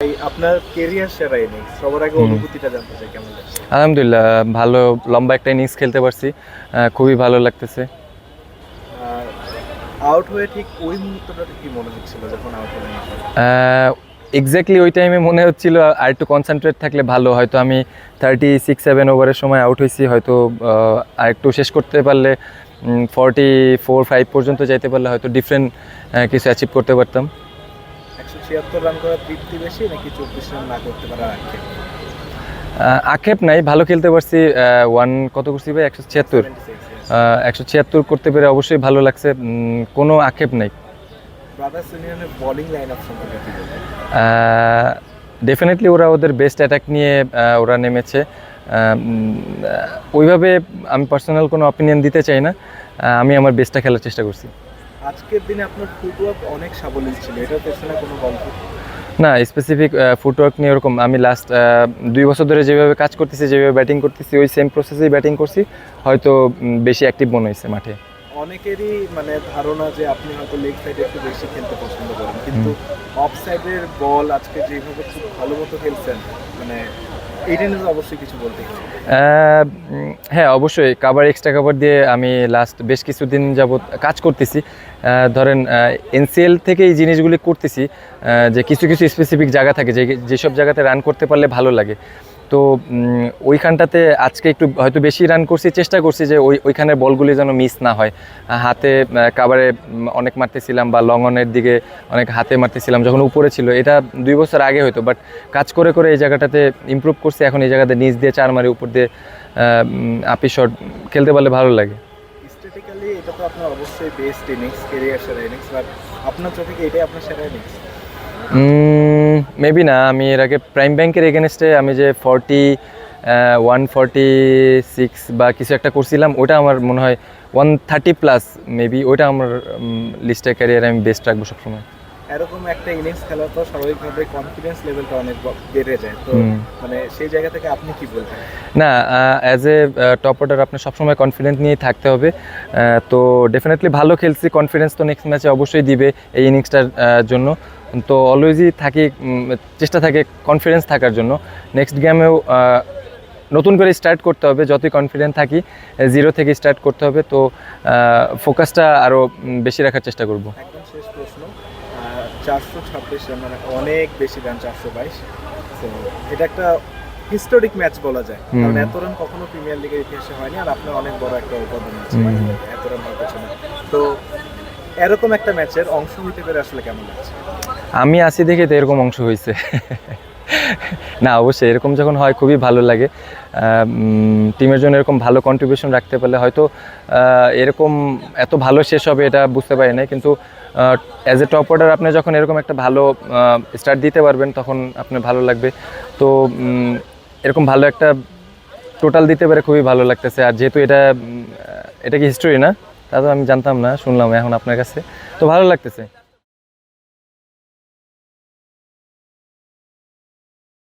এই আপনার কেরিয়ার সেরা ইনিংস সবার আগে অনুভূতিটা জানতে চাই কেমন লাগছে? আলহামদুলিল্লাহ ভালো লম্বা একটা ইনিংস খেলতে পারছি। খুবই ভালো লাগতেছে। আউট হয়ে ঠিক ওই মুহূর্তটা কি মনে হচ্ছিল যখন আউট হলেন? এক্স্যাক্টলি ওই টাইমে মনে হচ্ছিল আর একটু কনসেন্ট্রেট থাকলে ভালো। হয়তো আমি থার্টি সিক্স সেভেন ওভারের সময় আউট হয়েছি। হয়তো আর একটু শেষ করতে পারলে ফর্টি ফোর ফাইভ পর্যন্ত যাইতে পারলে হয়তো ডিফারেন্ট কিছু অ্যাচিভ করতে পারতাম। ছিয়াত্তর রান করার তৃপ্তি বেশি নাকি চব্বিশ রান না করতে পারার আক্ষেপ? আক্ষেপ নাই ভালো খেলতে পারছি ওয়ান কত করছি ভাই? একশো ছিয়াত্তর। একশো ছিয়াত্তর করতে পেরে অবশ্যই ভালো লাগছে কোনো আক্ষেপ নেই। ডেফিনেটলি ওরা ওদের বেস্ট অ্যাটাক নিয়ে ওরা নেমেছে। ওইভাবে আমি পার্সোনাল কোনো অপিনিয়ন দিতে চাই না। আমি আমার বেস্টটা খেলার চেষ্টা করছি। আজকের দিনে আপনার ফুটওয়ার্ক অনেক সাবলীল ছিল এটার পেছনে কোনো গল্প? না স্পেসিফিক ফুটওয়ার্ক নিয়ে ওরকম আমি লাস্ট দুই বছর ধরে যেভাবে কাজ করতেছি যেভাবে ব্যাটিং করতেছি ওই সেম প্রসেসেই ব্যাটিং করছি হয়তো বেশি অ্যাক্টিভ মনে হয়েছে মাঠে। অনেকেরই মানে ধারণা যে আপনি হয়তো লেগ সাইডে একটু বেশি খেলতে পছন্দ করেন কিন্তু অফ সাইডের বল আজকে যেভাবে খুব ভালো মতো খেলছেন মানে হ্যাঁ অবশ্যই। কাবার এক্সট্রা কাবার দিয়ে আমি লাস্ট বেশ কিছুদিন যাবৎ কাজ করতেছি। ধরেন এনসিএল থেকে এই জিনিসগুলি করতেছি যে কিছু কিছু স্পেসিফিক জায়গা থাকে, যে, যেসব জায়গাতে রান করতে পারলে ভালো লাগে। তো ওইখানটাতে আজকে একটু হয়তো বেশি রান করছি চেষ্টা করছি যে ওই ওইখানের বলগুলি যেন মিস না হয়। হাতে কাবারে অনেক মারতেছিলাম বা লং অনের দিকে অনেক হাতে মারতেছিলাম যখন উপরে ছিল। এটা দুই বছর আগে হয়তো বাট কাজ করে করে এই জায়গাটাতে ইম্প্রুভ করছি। এখন এই জায়গাতে নিচ দিয়ে চার মারি উপর দিয়ে আপি শট খেলতে পারলে ভালো লাগে। স্ট্যাটিক্যালি এটা তো আপনার অবশ্যই বেস্ট ইনিংস সেরা ইনিংস বাট আপনার চোখে এটাই আপনার সেরা ইনিংস মেবি না, আমি এর আগে প্রাইম ব্যাংকের এগেনস্টে আমি যে ফর্টি ওয়ান ফর্টি সিক্স বা কিছু একটা করছিলাম, ওটা আমার মনে হয় ওয়ান থার্টি প্লাস মেবি ওইটা আমার লিস্টের ক্যারিয়ারে আমি বেস্ট রাখব সবসময়। এরকম একটা ইনিংস খেলা পর স্বাভাবিকভাবে কনফিডেন্স লেভেলটা অনেক বেড়ে যায়। তো মানে সেই জায়গা থেকে আপনি কি বলবেন? না অ্যাজ এ টপ অর্ডার আপনার সবসময় কনফিডেন্ট নিয়েই থাকতে হবে। তো ডেফিনেটলি ভালো খেলছি কনফিডেন্স তো নেক্সট ম্যাচে অবশ্যই দিবে এই ইনিংসটার জন্য। তো অলওয়েজই থাকি চেষ্টা থাকে কনফিডেন্স থাকার জন্য। নেক্সট গেমেও নতুন করে স্টার্ট করতে হবে যতই কনফিডেন্ট থাকি জিরো থেকে স্টার্ট করতে হবে। তো ফোকাসটা আরও বেশি রাখার চেষ্টা করব। একদম শেষ প্রশ্ন। চারশো ছাব্বিশ রান মানে অনেক বেশি রান চারশো বাইশ। তো এটা একটা হিস্টোরিক ম্যাচ বলা যায়। কারণ এত রান কখনো প্রিমিয়ার লিগের ইতিহাসে হয়নি আর আপনার অনেক বড় একটা উপাদান আছে। এত রান হওয়ার পেছনে। তো এরকম একটা ম্যাচের অংশ হতে পেরে আসলে কেমন লাগছে? আমি আসি দেখে তো এরকম অংশ হয়েছে। না অবশ্যই এরকম যখন হয় খুবই ভালো লাগে। টিমের জন্য এরকম ভালো কন্ট্রিবিউশন রাখতে পারলে হয়তো আহ, এরকম এত ভালো শেষ হবে এটা বুঝতে পারি না কিন্তু অ্যাজ এ টপ অর্ডার আপনি যখন এরকম একটা ভালো স্টার্ট দিতে পারবেন, তখন আপনার ভালো লাগবে। তো এরকম ভালো একটা টোটাল দিতে পারে খুবই ভালো লাগতেছে। আর যেহেতু এটা এটা কি হিস্টোরি না? তা তো আমি জানতাম না, শুনলাম এখন আপনার কাছে। তো ভালো লাগতেছে।